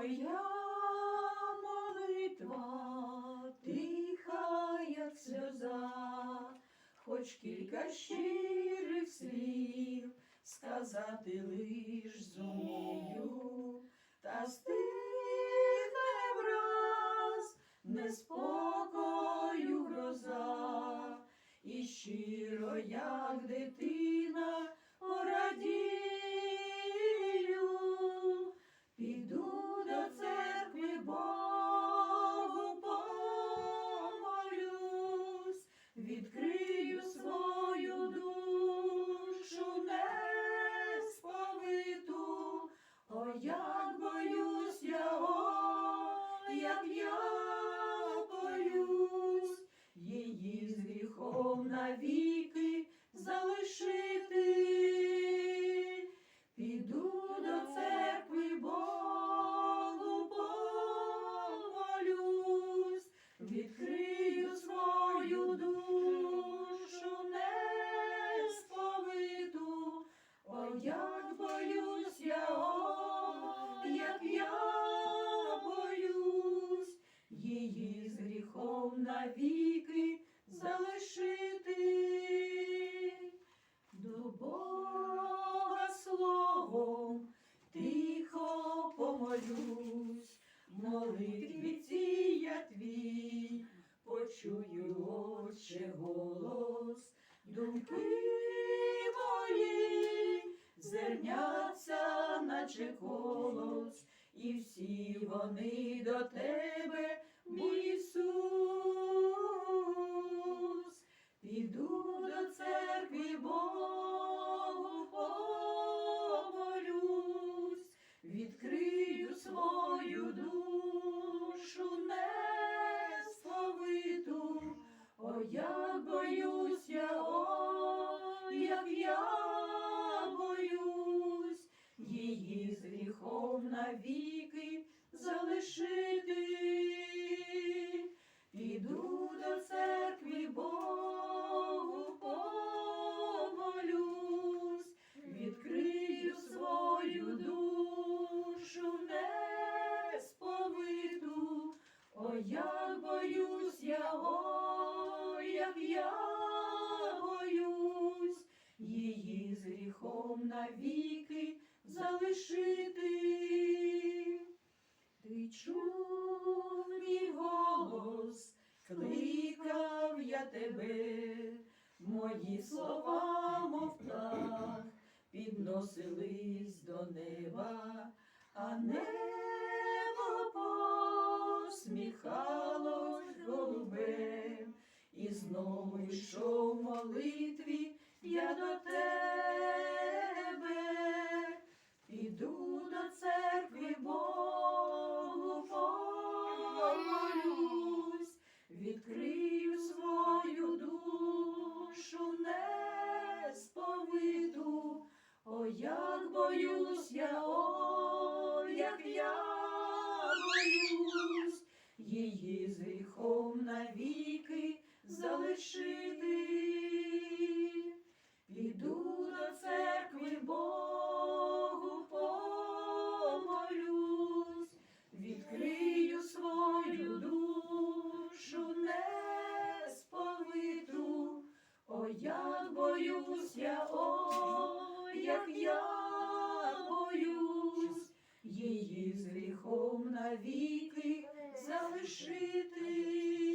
Моя молитва тиха, як сльоза, хоч кілька щирих слів сказати лиш зумію, та стигне враз неспокою гроза, і щиро, як дитина, порадію, гріхом навіки залишити. До Бога словом тихо помолюсь, молитві цій я твій, почую, Отче, голос, думки мої зерняться, наче колос, і всі вони до тебе, навіки залишити. Піду до церкви Богу помолюсь, відкрию свою душу несповиту, о, як боюсь я, о, як я боюсь, її з гріхом навіки я тебе, мої слова, мов птах, підносились до неба, а небо посміхалось голубем, і знову йшов в молитві я до тебе. Піду до церкви Богу помолюсь, її з гріхом навіки залишити. Піду до церкви Богу помолюсь, відкрию свою душу несповиту, о, як боюсь я, о, як я її з гріхом навіки залишити.